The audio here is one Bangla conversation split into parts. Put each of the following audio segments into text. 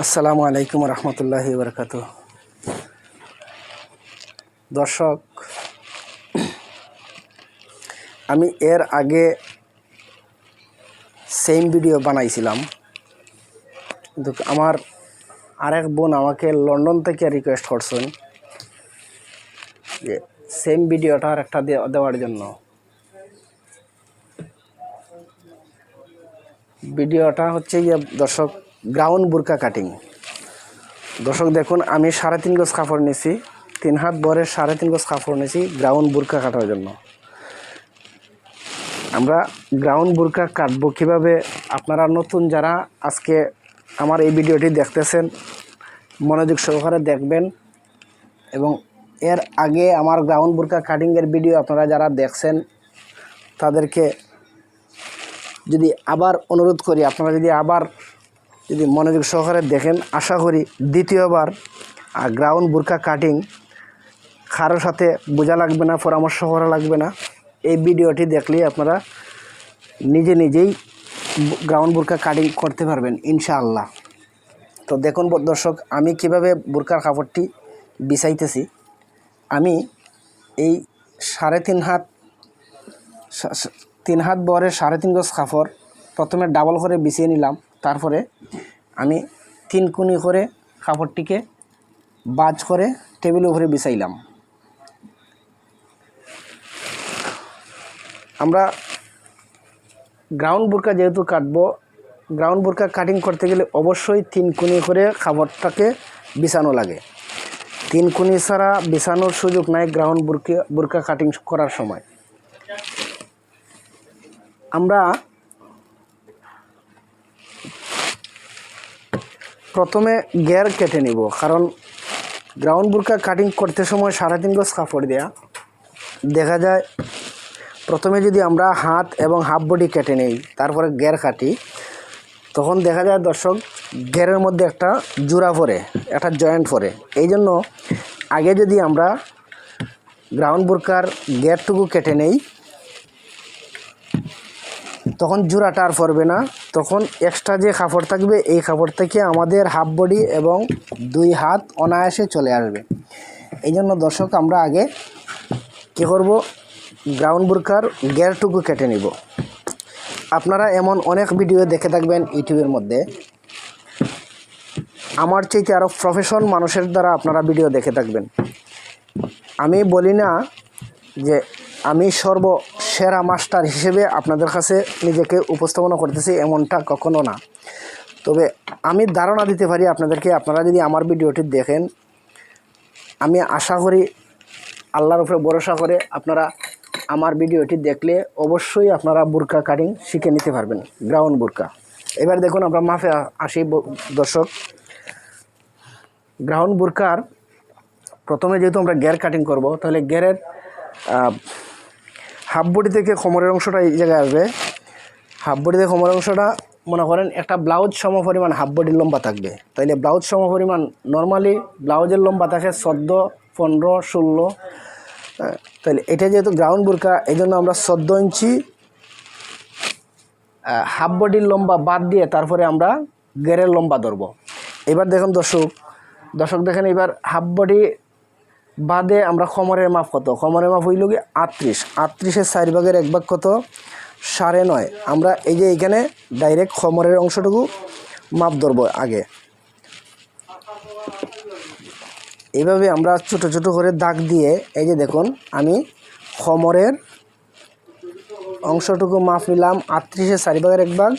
আসসালামু আলাইকুম রহমতুল্লাহি বরকাত দর্শক, আমি এর আগে সেম ভিডিও বানাইছিলাম। কিন্তু আমার আরেক বোন আমাকে লন্ডন থেকে রিকোয়েস্ট করছেন যে সেম ভিডিওটা আর একটা দেওয়ার জন্য। ভিডিওটা হচ্ছে গিয়ে দর্শক গ্রাউন্ড বুরকা কাটিং। দর্শক দেখুন, আমি সাড়ে তিন গজ কাপড় নিয়েছি তিন হাত বরের সাড়ে তিন গজ কাপড় নিয়েছি গ্রাউন্ড বুরকা কাটার জন্য। আমরা গ্রাউন্ড বুরকা কাটবো কীভাবে? আপনারা নতুন যারা আজকে আমার এই ভিডিওটি দেখতেছেন, মনোযোগ সহকারে দেখবেন। এবং এর আগে আমার গ্রাউন্ড বুরকা কাটিংয়ের ভিডিও আপনারা যারা দেখছেন, তাদেরকে যদি আবার অনুরোধ করি, আপনারা যদি আবার যদি মনোযোগ সহকারে দেখেন, আশা করি দ্বিতীয়বার গ্রাউন্ড বুরকা কাটিং কারোর সাথে বোঝা লাগবে না, পরামর্শ করা লাগবে না। এই ভিডিওটি দেখলেই আপনারা নিজে নিজেই গ্রাউন্ড বুরকা কাটিং করতে পারবেন, ইনশাআল্লাহ। তো দেখুন দর্শক, আমি কীভাবে বুরকার কাপড়টি বিছাইতেছি। আমি এই সাড়ে তিন হাত তিন হাত বরে সাড়ে তিন গজ কাপড় প্রথমে ডাবল করে বিছিয়ে নিলাম। তারপরে আমি তিন কুনি করে কাপড়টিকে বাজ করে টেবিলের উপরে বিছাইলাম। আমরা গ্রাউন্ড বুরকা যেহেতু কাটবো গ্রাউন্ড বুরকা কাটিং করতে গেলে অবশ্যই তিন কুনি করে কাপড়টাকে বিছানো লাগে। তিন কুনি ছাড়া বিছানোর সুযোগ নাই গ্রাউন্ড বুরকা বুরকা কাটিং করার সময়। আমরা প্রথমে গের কেটে নিব, কারণ গ্রাউন্ড বুরকা কাটিং করতে সময় সাড়ে তিন গজ কাপড় দেয়া। দেখা যায়, প্রথমে যদি আমরা হাত এবং হাফ বডি কেটে নেই, তারপরে গের কাটি, তখন দেখা যায় দর্শক গেরের মধ্যে একটা জোড়া পড়ে, একটা জয়েন্ট পড়ে। এই জন্য আগে যদি আমরা গ্রাউন্ড বুরকার গেরটুকু কেটে নেই, তখন জোড়াটা আর পড়বে না। তখন এক্সট্রা যে কাপড় থাকবে, এই কাপড় থেকে আমাদের হাফ বডি এবং দুই হাত অনায়াসে চলে আসবে। এই জন্য দর্শক, আমরা আগে কী করব? গ্রাউন্ড বুরকার গেরটুকু কেটে নিব। আপনারা এমন অনেক ভিডিও দেখে থাকবেন ইউটিউবের মধ্যে। আমার চাইতে আরও প্রফেশন মানুষের দ্বারা আপনারা ভিডিও দেখে থাকবেন। আমি বলি না যে আমি সর্ব সেরা মাস্টার হিসেবে আপনাদের কাছে নিজেকে উপস্থাপনা করতেছি এমনটা কখনো না। তবে আমি ধারণা দিতে পারি আপনাদেরকে, আপনারা যদি আমার ভিডিওটি দেখেন, আমি আশা করি আল্লাহর উপরে ভরসা করে আপনারা আমার ভিডিওটি দেখলে অবশ্যই আপনারা বুরকা কাটিং শিখে নিতে পারবেন, গ্রাউন্ড বুরকা। এবার দেখুন আমরা মাফে আসি দর্শক। গ্রাউন্ড বুরকার প্রথমে যেহেতু আমরা গের কাটিং করব, তাহলে গেরের হাফ বডি থেকে কোমরের অংশটা এই জায়গায় আসবে। হাফ থেকে কোমরের অংশটা, মনে করেন একটা ব্লাউজ সম পরিমাণ হাফ বডির লম্বা থাকবে। তাইলে ব্লাউজ সম পরিমাণ নর্মালি ব্লাউজের লম্বা থাকে চোদ্দ, পনেরো, ষোলো। তাহলে এটা যেহেতু গ্রাউন্ড বুরকা এই জন্য আমরা চোদ্দ ইঞ্চি হাফ বডির লম্বা বাদ দিয়ে তারপরে আমরা গেরের লম্বা ধরবো। এবার দেখুন দর্শক দর্শক দেখেন এবার হাফ বডি বাদে আমরা খমরের মাপ কত? খমরের মাপ হইল কি আটত্রিশ। আটত্রিশের চার ভাগের এক ভাগ কত? সাড়ে নয়। আমরা এই যে এখানে ডাইরেক্ট খমরের অংশটুকু মাপ ধরবো আগে। এইভাবে আমরা ছোট ছোট করে দাগ দিয়ে এই যে দেখুন, আমি খমরের অংশটুকু মাপ নিলাম, আটত্রিশের চারি ভাগের এক ভাগ,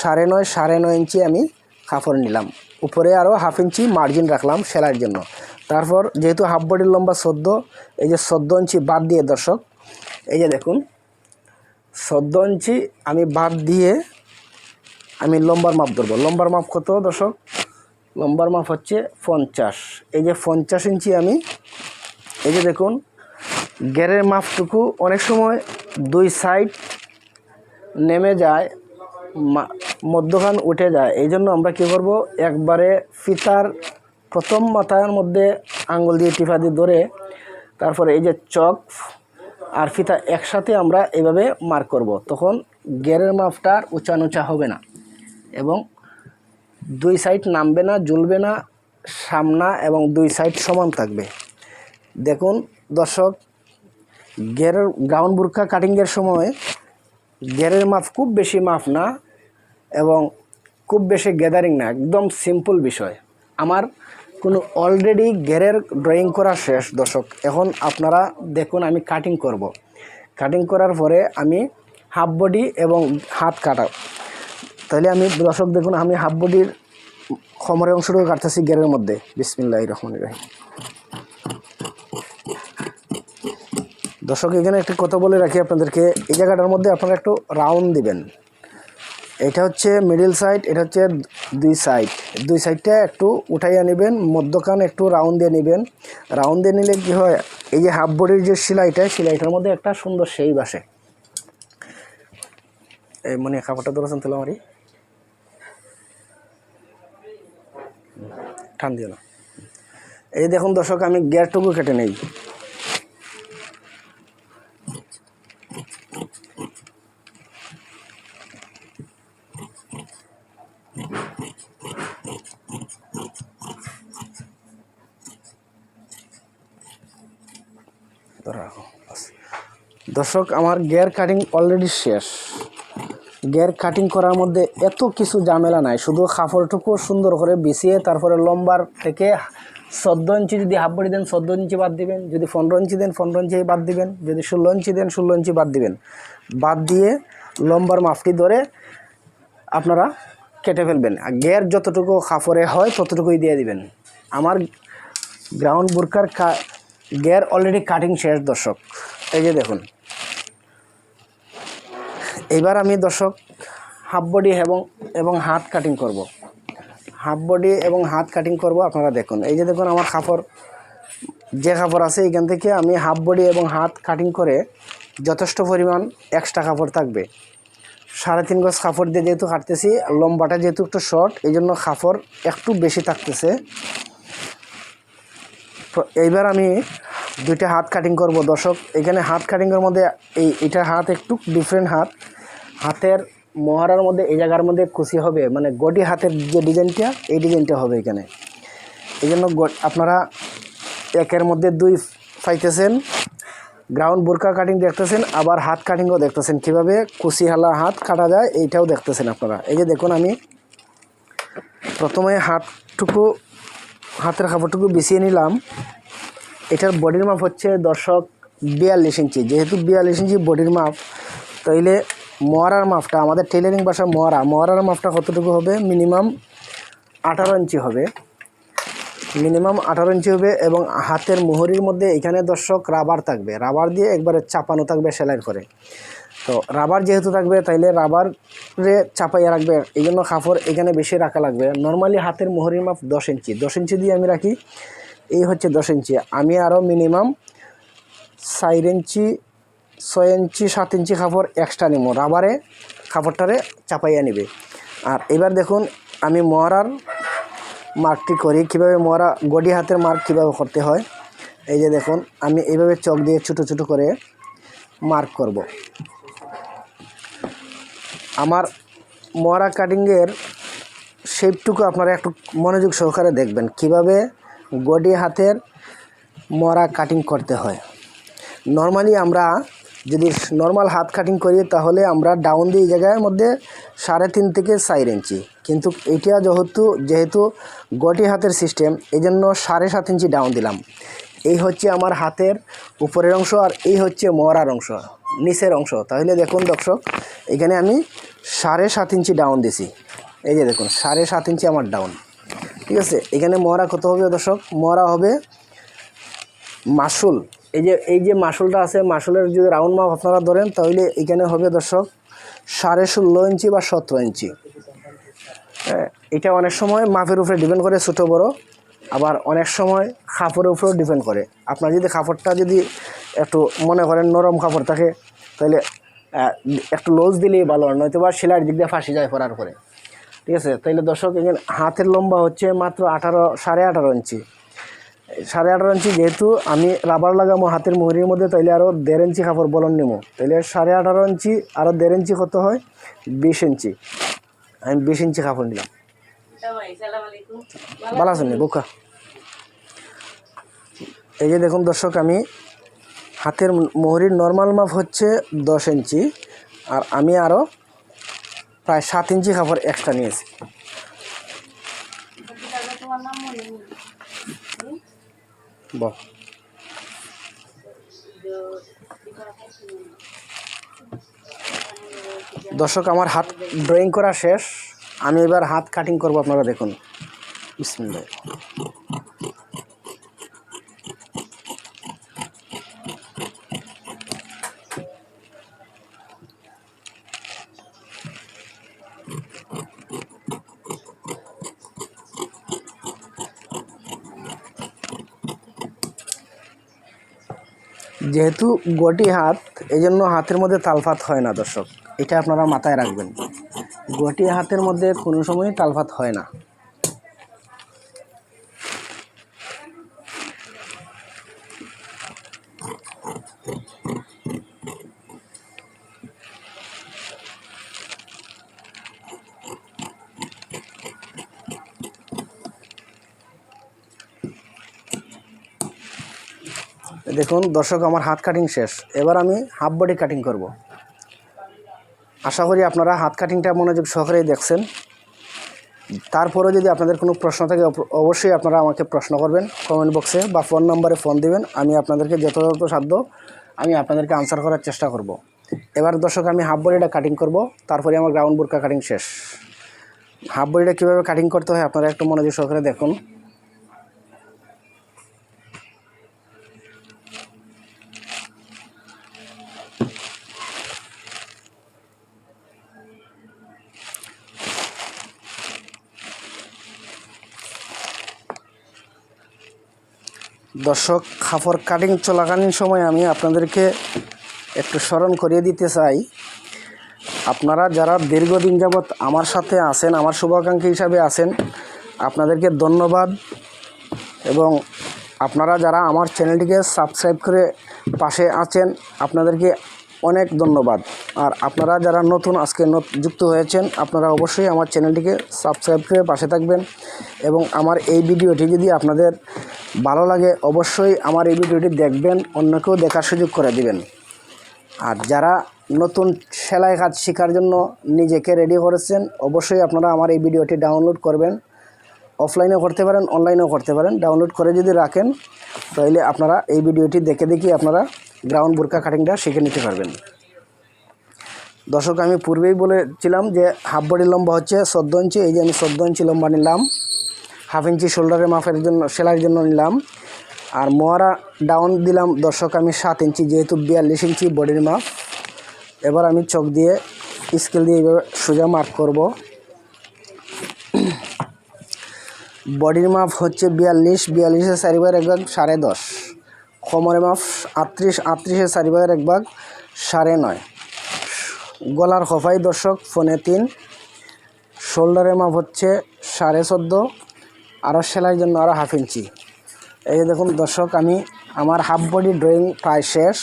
সাড়ে নয় সাড়ে নয় ইঞ্চি আমি কাপড় নিলাম। উপরে আরও হাফ ইঞ্চি মার্জিন রাখলাম সেলাইয়ের জন্য। তারপর যেহেতু হাফ বডির লম্বা চোদ্দ এই যে চোদ্দ ইঞ্চি বাদ দিয়ে দর্শক, এই যে দেখুন চোদ্দ ইঞ্চি আমি বাদ দিয়ে আমি লম্বার মাপ ধরবো। লম্বার মাপ কত দর্শক? লম্বার মাপ হচ্ছে পঞ্চাশ। এই যে পঞ্চাশ ইঞ্চি আমি, এই যে দেখুন, গেরের মাপটুকু অনেক সময় দুই সাইড নেমে যায় মধ্যখান উঠে যায়। এই জন্য আমরা কী করব? একবারে ফিতার প্রথম মাথার মধ্যে আঙ্গুল দিয়ে টিফা দিয়ে ধরে তারপরে এই যে চক আর ফিতা একসাথে আমরা এভাবে মার্ক করব। তখন গেরের মাপটা উঁচা নুচা হবে না এবং দুই সাইড নামবে না, ঝুলবে না, সামনা এবং দুই সাইড সমান থাকবে। দেখুন দর্শক, গেরের গ্রাউন্ড বুরকা কাটিংয়ের সময় গেরের মাপ খুব বেশি মাপ না এবং খুব বেশি গ্যাদারিং না, একদম সিম্পল বিষয়। আমার কোনো অলরেডি গেরের ড্রয়িং করা শেষ, দর্শক। এখন আপনারা দেখুন আমি কাটিং করব। কাটিং করার পরে আমি হাফ বডি এবং হাত কাটা। তাহলে আমি, দর্শক দেখুন, আমি হাফ বডির খমরের অংশটুকু কাটতেছি গেরের মধ্যে। বিসমিল্লাহ রহমান রাহিম। দর্শক, এখানে একটি কথা বলে রাখি আপনাদেরকে। এই জায়গাটার মধ্যে আপনারা একটু রাউন্ড দিবেন। এটা হচ্ছে মিডিল সাইড এটা হচ্ছে দুই সাইড দুই সাইডটা একটু উঠাইয়া নেবেন, মধ্যখান একটু রাউন্ড দিয়ে নেবেন। রাউন্ড দিয়ে নিলে কী হয়, এই যে হাফ বডির যে সেলাইটা, সেলাইটার মধ্যে একটা সুন্দর সেই বাসে এই মানে কাপড়টা ধরেছেন তাহলে আমারই। টান দিও না। এই দেখুন দর্শক, আমি গ্যারটুকু কেটে নেই। দর্শক, আমার গিয়ার কাটিং অলরেডি শেষ। গিয়ার কাটিং করার মধ্যে এত কিছু ঝামেলা নাই। শুধু কাপড়টুকু সুন্দর করে বিছিয়ে তারপরে লম্বার থেকে চোদ্দ ইঞ্চি যদি হাফ বডি দেন, চোদ্দ ইঞ্চি বাদ দিবেন। যদি পনেরো ইঞ্চি দেন, পনেরো ইঞ্চি বাদ দিবেন। যদি ষোলো ইঞ্চি দেন, ষোলো ইঞ্চি বাদ দিবেন। বাদ দিয়ে লম্বার মাপটি ধরে আপনারা কেটে ফেলবেন। আর গের যতটুকু কাপড়ে হয়, ততটুকুই দিয়ে দিবেন। আমার গ্রাউন্ড বুরকার গের অলরেডি কাটিং শেষ, দর্শক। এই যে দেখুন। এবার আমি দর্শক হাফ বডি এবং এবং হাত কাটিং করব। হাফ বডি এবং হাত কাটিং করব আপনারা দেখুন। এই যে দেখুন আমার কাপড়, যে কাপড় আছে এখান থেকে আমি হাফ বডি এবং হাত কাটিং করে যথেষ্ট পরিমাণ এক্সট্রা কাপড় থাকবে। সাড়ে তিন গজ কাপড় দিয়ে যেহেতু কাটতেছি, লম্বাটা যেহেতু একটু শর্ট এই জন্য কাপড় একটু বেশি থাকতেছে। এইবার আমি দুইটা হাত কাটিং করব, দর্শক। এখানে হাত কাটিংয়ের মধ্যে এই, এটা হাত একটু ডিফারেন্ট হাত। হাতের মহারার মধ্যে, এই জায়গার মধ্যে খুশি হবে। মানে গডি হাতের যে ডিজাইনটা, এই ডিজাইনটা হবে এখানে। এই জন্য আপনারা একের মধ্যে দুই পাইতেছেন। গ্রাউন্ড বোরকা কাটিং দেখতেছেন, আবার হাত কাটিংও দেখতেছেন। কীভাবে কুশি হালা হাত কাটা যায়, এইটাও দেখতেছেন আপনারা। এই যে দেখুন আমি প্রথমে হাতটুকু, হাতের কাপড়টুকু বিছিয়ে নিলাম। এটার বডির মাপ হচ্ছে দর্শক বিয়াল্লিশ ইঞ্চি। যেহেতু বিয়াল্লিশ ইঞ্চি বডির মাপ তাইলে মোয়ারার মাপটা আমাদের টেলারিং ভাষা মোয়ারা মোয়ারার মাপটা কতটুকু হবে? মিনিমাম আঠারো ইঞ্চি হবে। মিনিমাম আঠারো ইঞ্চি হবে এবং হাতের মোহরির মধ্যে এখানে দর্শক রাবার থাকবে। রাবার দিয়ে একবারে চাপানো থাকবে সেলাই করে। তো রাবার যেহেতু থাকবে, তাইলে রাবারে চাপাইয়া রাখবে। এই জন্য কাপড় এখানে বেশি রাখা লাগবে। নর্মালি হাতের মোহরির মাপ দশ ইঞ্চি। দশ ইঞ্চি দিয়ে আমি রাখি এই হচ্ছে দশ ইঞ্চি। আমি আরও মিনিমাম চার ইঞ্চি, ছয় ইঞ্চি, সাত ইঞ্চি কাপড় এক্সট্রা নিব রাবারে কাপড়টারে চাপাইয়া নিবে। আর এবার দেখুন, আমি মহারার মার্কটি করি, কীভাবে মরা, গডি হাতের মার্ক কীভাবে করতে হয়। এই যে দেখুন, আমি এইভাবে চক দিয়ে ছোটো ছোটো করে মার্ক করব। আমার মরা কাটিংয়ের শেপটুকু আপনারা একটু মনোযোগ সহকারে দেখবেন। কীভাবে গডি হাতের মরা কাটিং করতে হয়। নর্মালি আমরা যদি নর্মাল হাত কাটিং করি, তাহলে আমরা ডাউন দিয়ে এই জায়গার মধ্যে সাড়ে তিন থেকে চার ইঞ্চি। কিন্তু এটা যেহেতু যেহেতু গটি হাতের সিস্টেম এই জন্য সাড়ে সাত ইঞ্চি ডাউন দিলাম। এই হচ্ছে আমার হাতের উপরের অংশ আর এই হচ্ছে মরার অংশ, নিচের অংশ। তাহলে দেখুন দর্শক, এখানে আমি সাড়ে সাত ইঞ্চি ডাউন দিছি। এই যে দেখুন, সাড়ে সাত ইঞ্চি আমার ডাউন ঠিক আছে? এখানে মরা কত হবে দর্শক। মরা হবে মাসুল এই যে এই যে মাসুলটা আছে মাসুলের যদি রাউন্ড মাপ আপনারা ধরেন তাহলে এখানে হবে দর্শক সাড়ে ষোলো ইঞ্চি বা সতেরো ইঞ্চি। হ্যাঁ, এটা অনেক সময় মাপের উপরে ডিপেন্ড করে ছোটো বড়। আবার অনেক সময় কাপড়ের উপরেও ডিপেন্ড করে। আপনার যদি কাপড়টা যদি একটু মনে করেন নরম কাপড় থাকে তাহলে একটু লোজ দিলেই ভালো নয়তো বা সেলাইয়ের দিক দিয়ে ফাঁসি যায় পরার পরে। ঠিক আছে? তাইলে দর্শক, এখানে হাতের লম্বা হচ্ছে মাত্র আঠারো, সাড়ে আঠারো ইঞ্চি। সাড়ে আঠারো ইঞ্চি যেহেতু আমি রাবার লাগাবো হাতের মুহুরির মধ্যে, তাইলে আরও দেড় ইঞ্চি কাপড় বলন নেব তাইলে সাড়ে আঠারো ইঞ্চি আরও দেড় ইঞ্চি কত হয়, বিশ ইঞ্চি। আমি বিশ ইঞ্চি কাপড় নিলাম। ভালো আছেন বোকা? এই যে দেখুন দর্শক, আমি হাতের মোহরির নর্মাল মাপ হচ্ছে দশ ইঞ্চি, আর আমি আরও প্রায় সাত ইঞ্চি কাপড় এক্সট্রা নিয়েছি। দর্শক, আমার হাত ড্রয়িং করা শেষ। আমি এবার হাত কাটিং করব, আপনারা দেখুন। বিসমিল্লাহ। যেহেতু গটি হাত এই জন্য হাতের মধ্যে তালফাত হয় না দর্শক। এটা আপনারা মাথায় রাখবেন। গটি হাতের মধ্যে কোনো সময় তালফাত হয় না। দেখুন, দর্শক, আমার হাত কাটিং শেষ। এবার আমি হাফ বডি কাটিং করব। আশা করি আপনারা হাত কাটিংটা মনোযোগ সহকারেই দেখছেন। তারপরেও যদি আপনাদের কোনো প্রশ্ন থাকে, অব- অবশ্যই আপনারা আমাকে প্রশ্ন করবেন কমেন্ট বক্সে বা ফোন নম্বরে ফোন দিবেন। আমি আপনাদেরকে যথাযথ সাধ্য আমি আপনাদেরকে আনসার করার চেষ্টা করব। এবার দর্শক, আমি হাফ বডিটা কাটিং করব। তারপরে আমার গ্রাউন্ড বোরকা কাটিং শেষ। হাফ বডিটা কীভাবে কাটিং করতে হয়, আপনারা একটু মনোযোগ সহকারে দেখুন। দর্শক, খাফর কাটিং চলাকালীন সময় আমি আপনাদেরকে একটু স্মরণ করিয়ে দিতে চাই। আপনারা যারা দীর্ঘদিন যাবৎ আমার সাথে আছেন, আমার শুভাকাঙ্ক্ষী হিসাবে আছেন, আপনাদেরকে ধন্যবাদ। এবং আপনারা যারা আমার চ্যানেলটিকে সাবস্ক্রাইব করে পাশে আছেন, আপনাদেরকে অনেক ধন্যবাদ। আর আপনারা যারা নতুন আজকে যুক্ত হয়েছেন, আপনারা অবশ্যই আমার চ্যানেলটিকে সাবস্ক্রাইব করে পাশে থাকবেন এবং আমার এই ভিডিওটি যদি আপনাদের ভালো লাগে, অবশ্যই আমার এই ভিডিওটি দেখবেন, অন্যকেও দেখার সুযোগ করে দিবেন। আর যারা নতুন সেলাই কাজ শেখার জন্য নিজেকে রেডি করেছেন, অবশ্যই আপনারা আমার এই ভিডিওটি ডাউনলোড করবেন। অফলাইনেও করতে পারেন অনলাইনেও করতে পারেন। ডাউনলোড করে যদি রাখেন, তাহলে আপনারা এই ভিডিওটি দেখে দেখি আপনারা গ্রাউন্ড বোরকা কাটিংটা শিখে নিতে পারবেন। দর্শক, আমি পূর্বেই বলেছিলাম যে হাফ বডি লম্বা হচ্ছে চোদ্দ ইঞ্চি, এই যে আমি চোদ্দ ইঞ্চি লম্বা নিলাম। হাফ ইঞ্চি শোল্ডারের মাপের জন্য, সেলাইয়ের জন্য নিলাম। আর মোয়ারা ডাউন দিলাম, দর্শক, আমি সাত ইঞ্চি, যেহেতু বিয়াল্লিশ ইঞ্চি বডির মাপ। এবার আমি চোখ দিয়ে স্কেল দিয়ে এইভাবে সোজা মার্ক করব। বডির মাপ হচ্ছে বিয়াল্লিশ, বিয়াল্লিশের চারি ভাগের এক ভাগ সাড়ে দশ। কোমরের মাপ আটত্রিশ আটত্রিশের চারি ভাগের এক ভাগ সাড়ে নয়। গলার খফাই দর্শক ফোনে তিন। শোল্ডারের মাপ হচ্ছে সাড়ে চোদ্দ আরও সেলাইয়ের জন্য আরও হাফ ইঞ্চি। এই দেখুন দর্শক আমি আমার হাফ বডি ড্রয়িং প্রায় শেষ।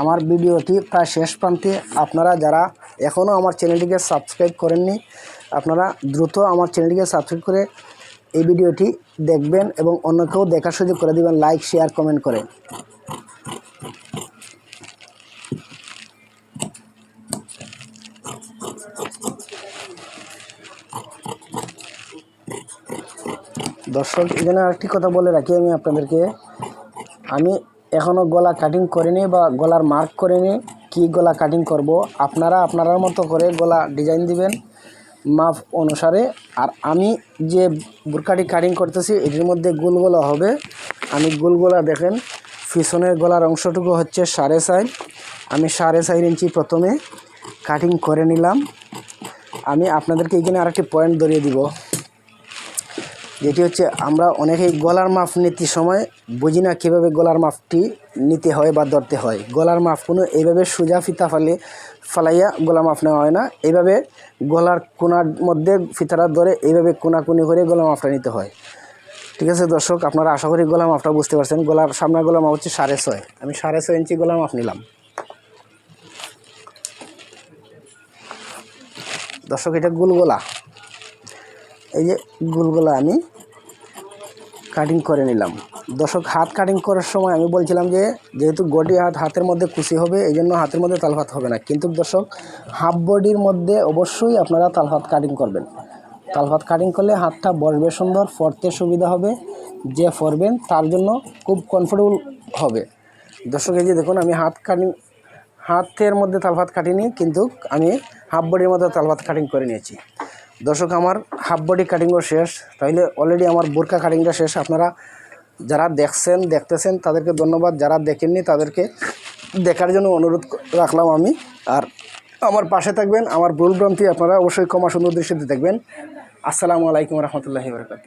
আমার ভিডিওটি প্রায় শেষ প্রান্তে আপনারা যারা এখনও আমার চ্যানেলটিকে সাবস্ক্রাইব করেননি, আপনারা দ্রুত আমার চ্যানেলটিকে সাবস্ক্রাইব করে এই ভিডিওটি দেখবেন এবং অন্যকেও দেখার সুযোগ করে দিবেন। লাইক শেয়ার কমেন্ট করে। দর্শক, এখানে আরেকটি কথা বলে রাখি আমি আপনাদেরকে। আমি এখনও গলা কাটিং করিনি বা গলার মার্ক করিনি। কি গলা কাটিং করব? আপনারা আপনার মতো করে গলা ডিজাইন দিবেন। মাপ অনুসারে, আর আমি যে বুরকাটি কাটিং করতেছি, এটির মধ্যে গোলগোলা হবে। আমি গোলগোলা দেখেন, পিছনের গলার অংশটুকু হচ্ছে সাড়ে চার। আমি সাড়ে চার ইঞ্চি প্রথমে কাটিং করে নিলাম। আমি আপনাদেরকে এখানে আরেকটি পয়েন্ট ধরিয়ে দিব। যেটি হচ্ছে আমরা অনেকেই গলার মাপ নিতে সময় বুঝি না কীভাবে গলার মাপটি নিতে হয় বা ধরতে হয়। গলার মাপ কোনো এইভাবে সোজা ফিতা ফালে, ফালাইয়া গলা মাপ নেওয়া হয় না। এইভাবে গলার কোনার মধ্যে ফিতাটা ধরে এইভাবে কোনাকুনি করে গলা মাপটা নিতে হয়। ঠিক আছে দর্শক, আপনারা আশা করি গলা মাপটা বুঝতে পারছেন। গলার সামনের গলা মাপ হচ্ছে সাড়ে ছয়। আমি সাড়ে ছয় ইঞ্চি গলা মাপ নিলাম। দর্শক, এটা গোল গলা। এই যে গুলগুলো আমি কাটিং করে নিলাম। দর্শক, হাত কাটিং করার সময় আমি বলছিলাম যে, যেহেতু গডি হাত, হাতের মধ্যে খুশি হবে, এই জন্য হাতের মধ্যে তালভাত হবে না। কিন্তু দর্শক হাফ বডির মধ্যে অবশ্যই আপনারা তালভাত কাটিং করবেন। তালভাত কাটিং করলে হাতটা বসবে সুন্দর, পরতে সুবিধা হবে, যে পরবেন তার জন্য খুব কমফোর্টেবল হবে। দর্শক, এই যে দেখুন, আমি হাত কাটিং হাতের মধ্যে তালভাত কাটিনি, কিন্তু আমি হাফ বডির মধ্যে তালভাত কাটিং করে নিয়েছি। দর্শক, আমার হাফ বডি কাটিংও শেষ। তাইলে অলরেডি আমার বোরকা কাটিংটা শেষ। আপনারা যারা দেখছেন, দেখতেছেন, তাদেরকে ধন্যবাদ। যারা দেখেননি, তাদেরকে দেখার জন্য অনুরোধ রাখলাম আমি। আর আমার পাশে থাকবেন, আমার ভুলভ্রান্তি আপনারা অবশ্যই ক্ষমা সুন্দর দৃষ্টিতে দেখবেন। আসসালামু আলাইকুম রহমতুল্লাহি বরকাত